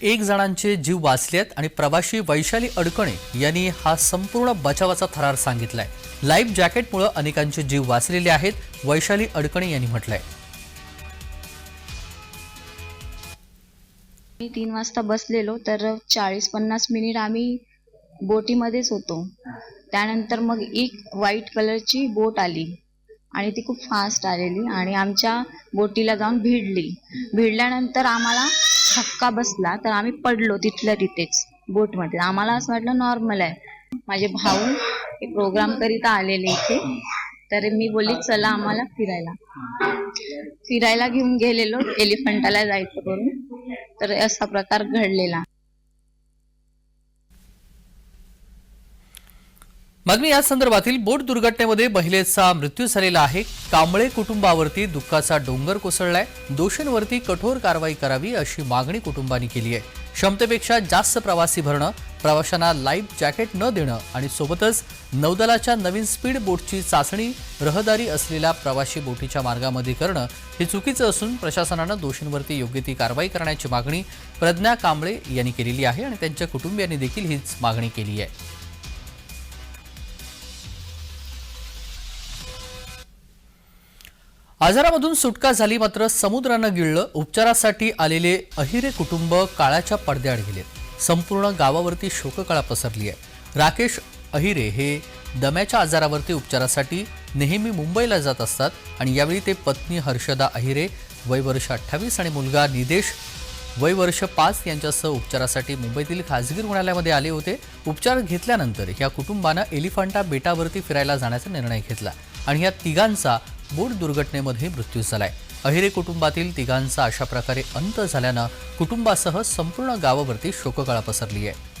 एक जणांचे जीव वाचलेत आणि प्रवाशी वैशाली अडकणे यांनी हा संपूर्ण बचावाचा थरार सांगितलाय. लाईफ जॅकेटमुळे अनेकांचे जीव वाचलेले आहेत वैशाली अडकणे यांनी म्हटलंय. मी तीन वाजता बसलेलो तर चाळीस पन्नास मिनिट आम्ही बोटीमध्येच होतो. त्यानंतर मग एक व्हाईट कलरची बोट आली आणि ती खूप फास्ट आलेली आणि आमच्या बोटीला जाऊन भिडली. भिडल्यानंतर आम्हाला छक्का बसला तर आम्ही पडलो तिथल्या तिथेच बोटमध्ये. आम्हाला असं वाटलं नॉर्मल आहे. माझे भाऊ हे प्रोग्राम करिता आलेले इथे. तर मी बोलली चला आम्हाला फिरायला. फिरायला घेऊन गेलेलो एलिफंटाला जायचं करून. तर असा प्रकार घडलेला. मागणी या संदर्भातील बोट दुर्घटनेमध्ये महिलेचा मृत्यू झालेला आहे. कांबळे कुटुंबावरती दुःखाचा डोंगर कोसळलाय. दोषींवरती कठोर कारवाई करावी अशी मागणी कुटुंबांनी केली आहे. क्षमतेपेक्षा जास्त प्रवासी भरणं प्रवाशांना लाईफ जॅकेट न देणं आणि सोबतच नौदलाच्या नवीन स्पीड बोटची चाचणी रहदारी असलेल्या प्रवाशी बोटीच्या मार्गामध्ये करणं हे चुकीचं असून प्रशासनानं दोषींवरती योग्य ती कारवाई करण्याची मागणी प्रज्ञा कांबळे यांनी केलेली आहे आणि त्यांच्या कुटुंबियांनी देखील हीच मागणी केली आहे. आजारामधून सुटका झाली मात्र समुद्रानं गिळलं. उपचारासाठी आलेले अहिरे कुटुंब काळाच्या पडद्याआड गेले. संपूर्ण गावावरती शोककळा पसरली आहे. राकेश अहिरे हे दम्याच्या आजारावरती उपचारासाठी नेहमी मुंबईला जात असतात आणि यावेळी ते पत्नी हर्षदा अहिरे वय वर्ष अठ्ठावीस आणि मुलगा निदेश वय वर्ष पाच यांच्यासह उपचारासाठी मुंबईतील खाजगी रुग्णालयामध्ये आले होते. उपचार घेतल्यानंतर या कुटुंबानं एलिफंटा बेटावरती फिरायला जाण्याचा निर्णय घेतला आणि या तिघांचा बोट दुर्घटनेमध्ये मृत्यू झालाय. अहिरे कुटुंबातील तिघांचा अशा प्रकारे अंत झाल्यानं कुटुंबासह संपूर्ण गावावरती शोककळा पसरली आहे